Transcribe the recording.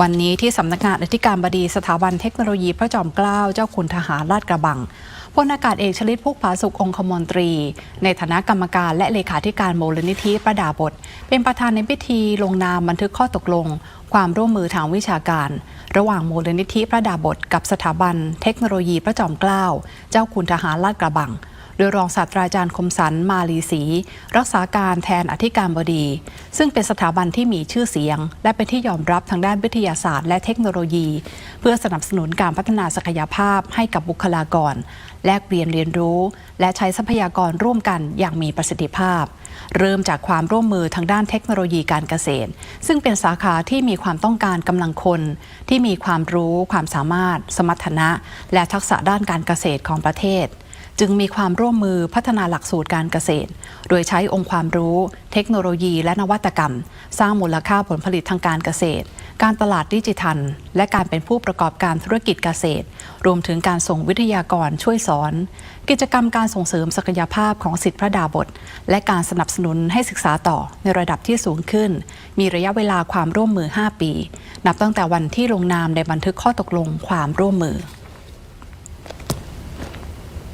วันนี้ที่สำนักงานอธิการบดีสถาบันเทคโนโลยีพระจอมเกล้าเจ้าคุณทหารลาดกระบังพลอากาศเอกชลิตพุกผาสุของคมนตรี ในฐานะกรรมการและเลขาธิการมูลนิธิประดาบท เป็นประธานในพิธีลงนามบันทึกข้อตกลง ความร่วมมือทางวิชาการ ระหว่างมูลนิธิพระดาบท กับสถาบันเทคโนโลยีพระจอมเกล้าเจ้าคุณทหารลาดกระบัง โดยรองศาสตราจารย์คมสันมาลีศรีรักษาการแทนอธิการบดี ซึ่งเป็นสถาบันที่มีชื่อเสียง และเป็นที่ยอมรับทางด้านวิทยาศาสตร์ และเทคโนโลยี เพื่อสนับสนุนการพัฒนาศักยภาพให้กับบุคลากร แลกเปลี่ยนเรียนรู้ และใช้ทรัพยากรร่วมกันอย่างมีประสิทธิภาพ เริ่มจากความร่วมมือทางด้านเทคโนโลยีการเกษตร ซึ่งเป็นสาขาที่มีความต้องการกำลังคน ที่มีความรู้ ความสามารถ สมรรถนะ และทักษะด้านการเกษตรของประเทศ จึงมีความร่วมมือพัฒนาหลักสูตรการเกษตร โดยใช้องค์ความรู้ เทคโนโลยีและนวัตกรรม สร้างมูลค่าผลผลิตทางการเกษตร การตลาดดิจิทัล และการเป็นผู้ประกอบการธุรกิจเกษตร รวมถึงการส่งวิทยากรช่วยสอน กิจกรรมการส่งเสริมศักยภาพของสิทธิพระดาบท และการสนับสนุนให้ศึกษาต่อในระดับที่สูงขึ้น มีระยะเวลาความร่วมมือ 5 ปี นับตั้งแต่วันที่ลงนามในบันทึกข้อตกลงความร่วมมือ